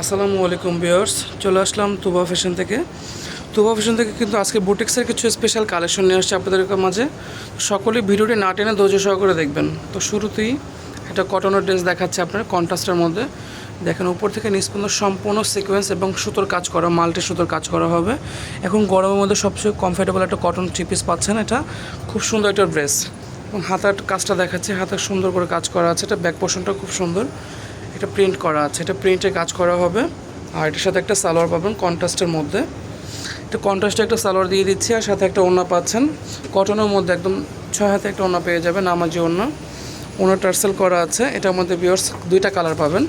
আসসালামু আলাইকুম বিয়ার্স চলে আসলাম তুবা ফ্যাশন থেকে। তুবা ফ্যাশন থেকে কিন্তু আজকে বুটিক্সের কিছু স্পেশাল কালেকশন নিয়ে আসছে আপনাদের মাঝে। সকলে ভিডিওটি না টেনে ধৈর্য সহকারে দেখবেন। তো শুরুতেই একটা কটনের ড্রেস দেখাচ্ছে আপনার কন্ট্রাস্টের মধ্যে। দেখেন, উপর থেকে পর্যন্ত সম্পূর্ণ সিকোয়েন্স এবং সুতোর কাজ করা মাল্টি সুতোর কাজ করা হবে। এখন গরমের মধ্যে সবচেয়ে কমফোর্টেবল একটা কটন থ্রি পিস পাচ্ছেন এটা। খুব সুন্দর একটা ড্রেস এবং হাতার কাজটা দেখাচ্ছে, হাতার সুন্দর করে কাজ করা আছে। এটা ব্যাক পোর্শনটা খুব সুন্দর। এটা প্রিন্ট করা আছে। এটা প্রিন্টে কাজ করা হবে। আর এটার সাথে একটা সালোয়ার পাবেন কন্ট্রাস্টের মধ্যে। এটা কন্ট্রাস্টে একটা সালোয়ার দিয়ে দিচ্ছি আর সাথে একটা ওড়না পাচ্ছেন। কটনের মধ্যে একদম ছয় হাতে একটা ওড়না পেয়ে যাবেন নামাজি ওড়না। ওনার টার্সেল করা আছে। এটার মধ্যে বিয়ার্স দুইটা কালার পাবেন।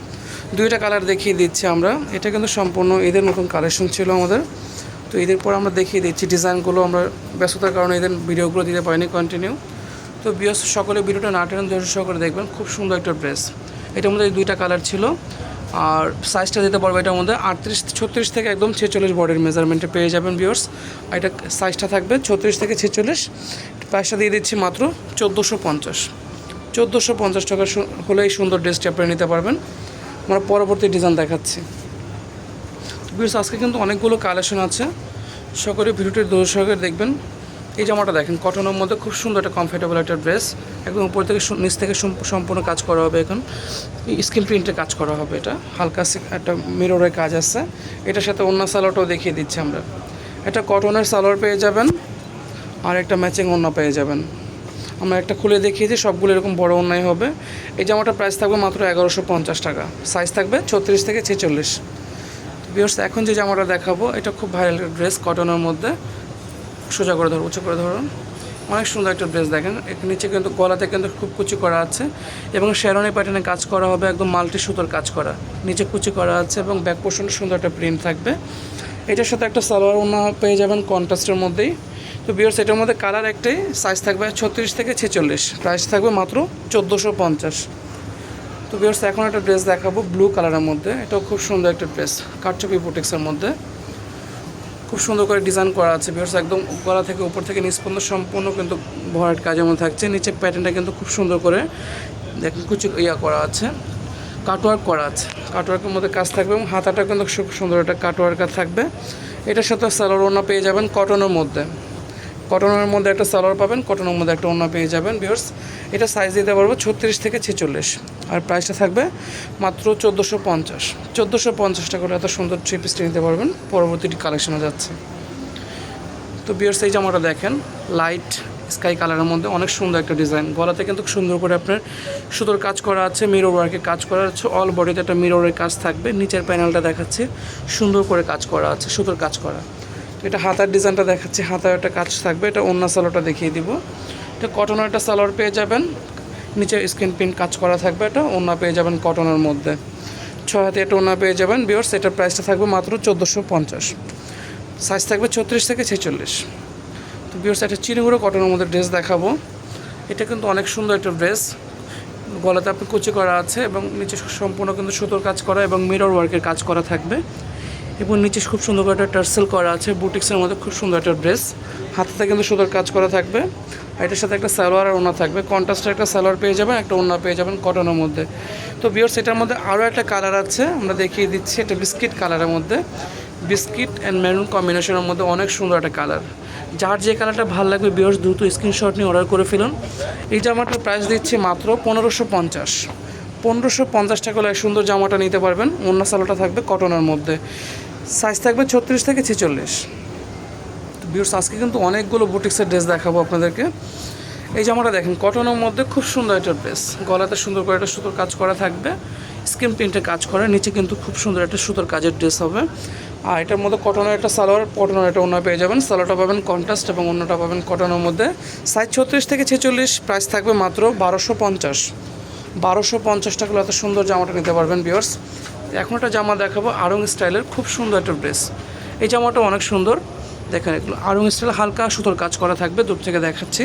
দুইটা কালার দেখিয়ে দিচ্ছি আমরা। এটা কিন্তু সম্পূর্ণ ঈদের নতুন কালেকশন ছিল আমাদের। তো ঈদের পর আমরা দেখিয়ে দিচ্ছি ডিজাইনগুলো। আমরা ব্যস্ততার কারণে ঈদের ভিডিওগুলো দিতে পারিনি কন্টিনিউ তো বিয়ার্স সকলে ভিডিওটা না টেনে ধৈর্য দেখবেন। খুব সুন্দর একটা ড্রেস এটার মধ্যে দুইটা কালার ছিল। আর সাইজটা দিতে পারব এটার মধ্যে আটত্রিশ, ছত্রিশ থেকে একদম ছেচল্লিশ বডির মেজারমেন্টে পেয়ে যাবেন আর এটা সাইজটা থাকবে ছত্রিশ থেকে ছেচল্লিশ। প্রাইসটা দিয়ে দিচ্ছি মাত্র চোদ্দোশো পঞ্চাশ। চোদ্দোশো পঞ্চাশ টাকা সু- হলে এই সুন্দর ড্রেসটি আপনারা নিতে পারবেন। আমরা পরবর্তী ডিজাইন দেখাচ্ছি। বিয়ার্স আজকে কিন্তু অনেকগুলো কালেকশন আছে। সকলে ভিডিওটির দূর সহকারে দেখবেন। এই জামাটা দেখেন কটনের মধ্যে খুব সুন্দর একটা কমফোর্টেবল একটা ড্রেস একদম উপর থেকে নিচ থেকে সম্পূর্ণ কাজ করা হবে এখন। স্ক্রিন প্রিন্টে কাজ করা হবে এটা। হালকা একটা মিররের কাজ আছে। এটার সাথে অন্য সালোয়ারটাও দেখিয়ে দিচ্ছি আমরা। এটা কটনের সালোয়ার পেয়ে যাবেন, আর একটা ম্যাচিং অন্য পেয়ে যাবেন। আমরা একটা খুলে দেখিয়েছি সবগুলো এরকম বড় অন্যায় হবে। এই জামাটার প্রাইস থাকবে মাত্র এগারোশো পঞ্চাশ টাকা। সাইজ থাকবে ছত্রিশ থেকে ছেচল্লিশ। বিয়ার্স এখন যে জামাটা দেখাবো, এটা খুব ভাইরাল ড্রেস কটনের মধ্যে। সোজা করে ধরো উঁচু করে ধরুন। অনেক সুন্দর একটা ড্রেস দেখেন। নিচে কিন্তু গলাতে কিন্তু খুব কুচি করা আছে এবং শেরনি প্যাটার্নে কাজ করা হবে, একদম মাল্টি সুতোর কাজ করা। নিচে কুচি করা আছে এবং ব্যাক পোর্শনে সুন্দর একটা প্রিন্ট থাকবে। এটার সাথে একটা সালোয়ার ওনা পেয়ে যাবেন কন্ট্রাস্টের মধ্যেই। তো বিয়ার্স এটার মধ্যে কালার একটাই সাইজ থাকবে ছত্রিশ থেকে ছেচল্লিশ। প্রাইস থাকবে মাত্র চোদ্দোশো পঞ্চাশ। তো বিয়ার্স এখন একটা ড্রেস দেখাবো ব্লু কালারের মধ্যে। এটাও খুব সুন্দর একটা ড্রেস কারচুপি বুটিক্সের মধ্যে। খুব সুন্দর করে ডিজাইন করা আছে। বিয়ার্স একদম গলা থেকে উপর থেকে নিচ সম্পূর্ণ কিন্তু ভরাট কাজ মধ্যে থাকছে। নিচে প্যাটার্নটা কিন্তু খুব সুন্দর করে দেখেন কুচি ইয়া করা আছে কাটওয়ার্ক করা আছে। কাটওয়ার্কের মধ্যে কাজ থাকবে এবং হাতাটা কিন্তু খুব সুন্দর একটা কাটওয়ার্কার থাকবে। এটার সাথে স্যালোর ওনা পেয়ে যাবেন কটনের মধ্যে। কটনের মধ্যে একটা সালোয়ার পাবেন, কটনের মধ্যে একটা ওনা পেয়ে যাবেন বিয়ার্স এটা সাইজ দিতে পারব ছত্রিশ থেকে ছেচল্লিশ। আর প্রাইসটা থাকবে মাত্র চোদ্দোশো পঞ্চাশ। চোদ্দোশো পঞ্চাশ টাকা করে এত সুন্দর থ্রি পিসটি নিতে পারবেন, পরবর্তীটি কালেকশনে যাচ্ছে। তো বিয়ার্স এই জামাটা দেখেন লাইট স্কাই কালারের মধ্যে অনেক সুন্দর একটা ডিজাইন গলাতে কিন্তু সুন্দর করে আপনার সুতোর কাজ করা আছে মিরর ওয়ার্কে কাজ করা আছে অল বডিতে একটা মিররের কাজ থাকবে। নিচের প্যানেলটা দেখাচ্ছে, সুন্দর করে কাজ করা আছে, সুতোর কাজ করা। এটা হাতার ডিজাইনটা দেখাচ্ছে হাতার একটা কাজ থাকবে, এটা অন্য সালোয়ারটা দেখিয়ে দিব। এটা কটনের একটা সালোয়ার পেয়ে যাবেন, নিচে স্ক্রিন প্রিন্ট কাজ করা থাকবে এটা অন্য পেয়ে যাবেন কটনের মধ্যে। ছয় হাতে একটা ওনা পেয়ে যাবেন বিয়ার্স এটার প্রাইসটা থাকবে মাত্র চোদ্দোশো পঞ্চাশ। সাইজ থাকবে ছত্রিশ থেকে ছেচল্লিশ। তো বিয়ার্স একটা চিরুগুড়ো কটনের মধ্যে ড্রেস দেখাবো। এটা কিন্তু অনেক সুন্দর একটা ড্রেস গলাতে আপনি কুচি করা আছে এবং নিচে সম্পূর্ণ কিন্তু সুতোর কাজ করা এবং মিরর ওয়ার্কের কাজ করা থাকবে। এবং নিচে খুব সুন্দর করে একটা টার্সেল করা আছে, বুটিক্সের মধ্যে খুব সুন্দর একটা ড্রেস। হাতে কিন্তু সুন্দর কাজ করা থাকবে। আর এটার সাথে একটা সালোয়ার আর ওনা থাকবে। কন্ট্রাস্টের একটা সালোয়ার পেয়ে যাবেন, একটা ওনা পেয়ে যাবেন কটনের মধ্যে। তো বিয়ার্স এটার মধ্যে আরও একটা কালার আছে, আমরা দেখিয়ে দিচ্ছি। এটা বিস্কিট কালারের মধ্যে। বিস্কিট অ্যান্ড মেরুন কম্বিনেশনের মধ্যে অনেক সুন্দর একটা কালার যার যে কালারটা ভালো লাগবে বিয়ার্স দ্রুত স্ক্রিনশট নিয়ে অর্ডার করে ফেলুন। এই জামাটার প্রাইস দিচ্ছি মাত্র পনেরোশো পঞ্চাশ। পনেরোশো পঞ্চাশ টাকা সুন্দর জামাটা নিতে পারবেন। অন্য সালোটা থাকবে কটনের মধ্যে। সাইজ থাকবে ছত্রিশ থেকে ছেচল্লিশ। বিয়ার্স আজকে কিন্তু অনেকগুলো বুটিক্সের ড্রেস দেখাবো আপনাদেরকে। এই জামাটা দেখেন কটনের মধ্যে খুব সুন্দর একটা ড্রেস গলাতে সুন্দর করে একটা সুতোর কাজ করা থাকবে। স্কিন প্রিন্টে কাজ করে, নিচে কিন্তু খুব সুন্দর একটা সুতোর কাজের ড্রেস হবে। আর এটার মধ্যে কটনের একটা সালোয়ার কটনের একটা অন্য পেয়ে যাবেন। সালোয়ারটা পাবেন কন্ট্রাস্ট এবং অন্যটা পাবেন কটনের মধ্যে। সাইজ ছত্রিশ থেকে ছেচল্লিশ প্রাইস থাকবে মাত্র বারোশো পঞ্চাশ। বারোশো পঞ্চাশ টাকা এত সুন্দর জামাটা নিতে পারবেন বিয়ার্স এখন একটা জামা দেখাবো আরং স্টাইলের খুব সুন্দর একটা ড্রেস। এই জামাটা অনেক সুন্দর। দেখেন এগুলো। আরং স্টাইল হালকা সুতোর কাজ করা থাকবে, দূর থেকে দেখাচ্ছি।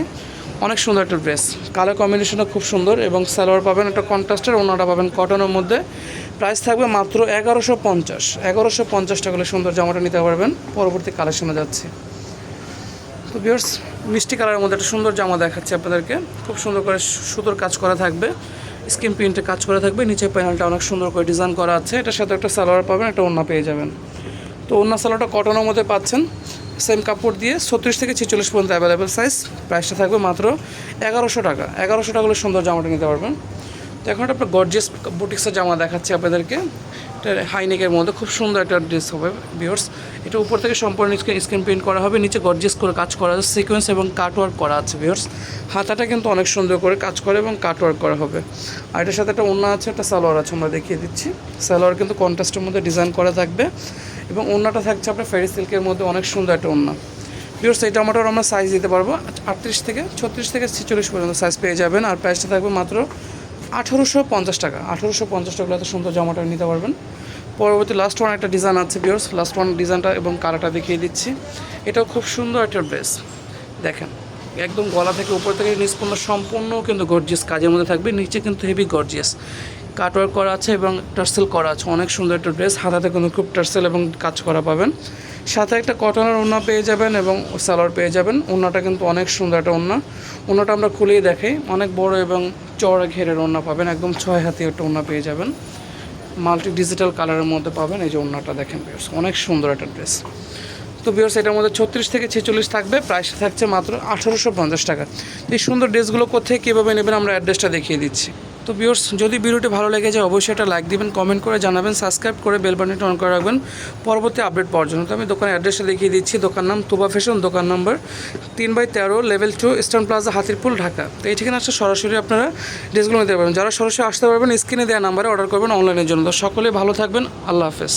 অনেক সুন্দর একটা ড্রেস। কালার কম্বিনেশনটা খুব সুন্দর এবং সালোয়ার পাবেন একটা কন্ট্রাস্টের ওনাটা পাবেন কটনের মধ্যে। প্রাইস থাকবে মাত্র এগারোশো পঞ্চাশ। এগারোশো পঞ্চাশ টাকা সুন্দর জামাটা নিতে পারবেন। পরবর্তী কালেকশনে যাচ্ছে। তো বিয়ার্স মিষ্টি কালারের মধ্যে একটা সুন্দর জামা দেখাচ্ছি আপনাদেরকে। খুব সুন্দর করে সুতোর কাজ করা থাকবে। স্কিন প্রিন্টে কাজ করে থাকবে, নিচে প্যানেলটা অনেক সুন্দর করে ডিজাইন করা আছে। এটার সাথে একটা সালোয়ার পাবেন, একটা ওড়না পেয়ে যাবেন। তো ওড়না সালোয়ারটা কটনের মধ্যে পাচ্ছেন। সেম কাপড় দিয়ে ছত্রিশ থেকে ছেচল্লিশ পর্যন্ত অ্যাভেলেবেল সাইজ প্রাইসটা থাকবে মাত্র এগারোশো টাকা। এগারোশো টাকা হলে সুন্দর জামাটা নিতে পারবেন। তো এখন একটা গর্জিয়াস বুটিক্সের জামা দেখাচ্ছি আপনাদেরকে। এটা হাইনেকের মধ্যে, খুব সুন্দর একটা ড্রেস হবে বিয়ার্স এটা উপর থেকে সম্পূর্ণ স্ক্রিন প্রিন্ট করা হবে, নিচে গর্জেস করে কাজ করা আছে সিকোয়েন্স এবং কাটওয়ার্ক করা আছে বিয়ার্স হাতাটা কিন্তু অনেক সুন্দর করে কাজ করে এবং কাটওয়ার্ক করা হবে। আর এটার সাথে একটা ওড়না আছে, একটা সালোয়ার আছে, আমরা দেখিয়ে দিচ্ছি। সালোয়ার কিন্তু কন্ট্রাস্টের মধ্যে ডিজাইন করা থাকবে এবং ওড়নাটা থাকছে আপনার ফেরি সিল্কের মধ্যে অনেক সুন্দর একটা ওড়না। বিয়ার্স এই জামাটার আমরা সাইজ দিতে পারব, আটত্রিশ থেকে ছত্রিশ থেকে ছেচল্লিশ পর্যন্ত সাইজ পেয়ে যাবেন, আর প্রাইসটা থাকবে মাত্র আঠেরোশো পঞ্চাশ টাকা। আঠেরোশো পঞ্চাশ টাকা এত সুন্দর জামাটা নিতে পারবেন। পরবর্তী লাস্ট ওয়ান একটা ডিজাইন আছে বিয়ার্স লাস্ট ওয়ান ডিজাইনটা এবং কালারটা দেখিয়ে দিচ্ছি। এটাও খুব সুন্দর একটা ড্রেস দেখেন, একদম গলা থেকে উপর থেকে নিচ পর্যন্ত সম্পূর্ণ কিন্তু গর্জিয়াস কাজের মধ্যে থাকবে। নিচে কিন্তু হেভি গর্জিয়াস কাটওয়ার্ক করা আছে এবং টার্সেল করা আছে। অনেক সুন্দর একটা ড্রেস হাতাতে কিন্তু খুব টার্সেল এবং কাজ করা পাবেন। সাথে একটা কটনের ওড়না পেয়ে যাবেন এবং সালোয়ার পেয়ে যাবেন। ওড়নাটা কিন্তু অনেক সুন্দর একটা ওড়না। ওড়নাটা আমরা খুলেই দেখাই। অনেক বড় এবং চড়া ঘেরের ওড়না পাবেন। একদম ছয় হাতি একটা ওড়না পেয়ে যাবেন। মাল্টি ডিজিটাল কালারের মধ্যে পাবেন। এই যে ওড়নাটা দেখেন বিয়ার্স অনেক সুন্দর একটা ড্রেস। তো বিয়ার্স এটার মধ্যে ছত্রিশ থেকে ছেচল্লিশ থাকবে। প্রাইস থাকছে মাত্র আঠারোশো পঞ্চাশ টাকা। এই সুন্দর ড্রেসগুলো কোথায়, কীভাবে নেবেন, আমরা অ্যাড্রেসটা দেখিয়ে দিচ্ছি। তো ভিউর্স যদি ভিডিওটি ভালো লেগে যায়, অবশ্যই একটা লাইক দিবেন কমেন্ট করে জানাবেন সাবস্ক্রাইব করে বেল অন করে রাখবেন। পরবর্তী আপডেট পাওয়ার জন্য। তো আমি দোকানের অ্যাড্রেসটা দেখিয়ে দিচ্ছি, দোকান নাম তুবা ফ্যাশন দোকান নাম্বার তিন বাই তেরো level two eastern plaza Hatirpool, Dhaka. তো এই ঠিকানা আসলে সরাসরি আপনারা ড্রেসগুলো নিতে পারবেন। যারা সরাসরি আসতে পারবেন স্ক্রিনে দেওয়া নাম্বারে অর্ডার করবেন অনলাইনের জন্য। তো সকলে ভালো থাকবেন, আল্লাহ হাফেজ।